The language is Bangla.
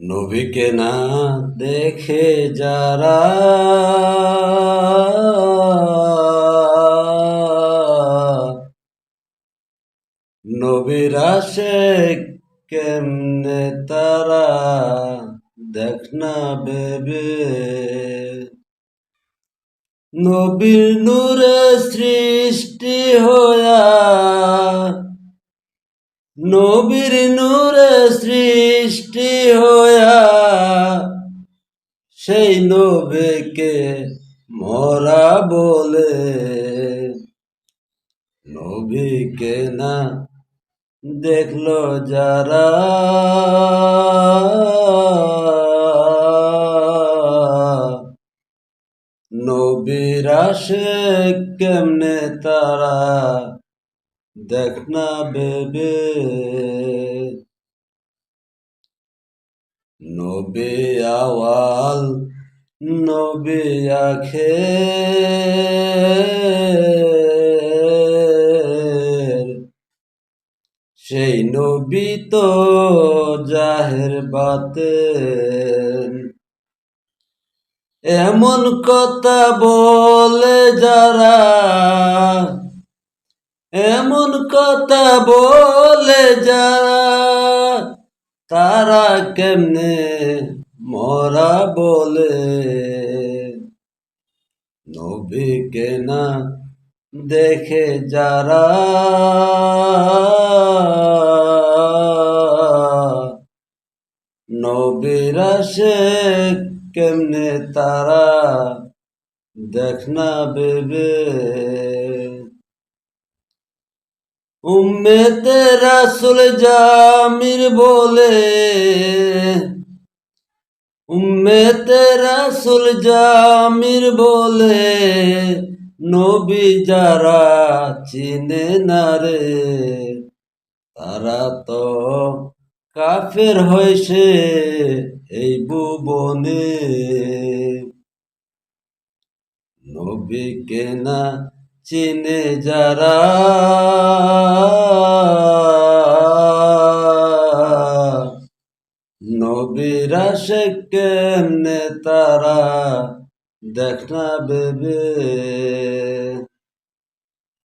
নবীকে না দেখে যারা নবীর আসে কেমনে তারা দেখ না বেবে? নবীর নূরে সৃষ্টি হয়া নবীর নূরে সৃষ্টি হয়া সেই নবীকে মরা বলে। নবীকে না দেখল যারা। নবীর আসে কেমনে তারা দেখ না বেবে? নবে আওয়াল, নবে আখে সেই নবী তো জাহের বাতেন। এমন কথা বলে যারা, এমন কথা বলে যারা তারা কেমনে মরা বলে? নবীকে না দেখে যারা নবীরা সে কেমনে তারা দেখ না বেবে? উম্মেতে রাসুল জামির বলে, উম্মেতে রাসুল জামির বলে, নবী যারা চিনে না রে, তারা তো কাফের হয়েছে এই ভুবনে। নবীকে না চিনে যারা নবীরা সে কেমনে তারা দেখ না বেবে।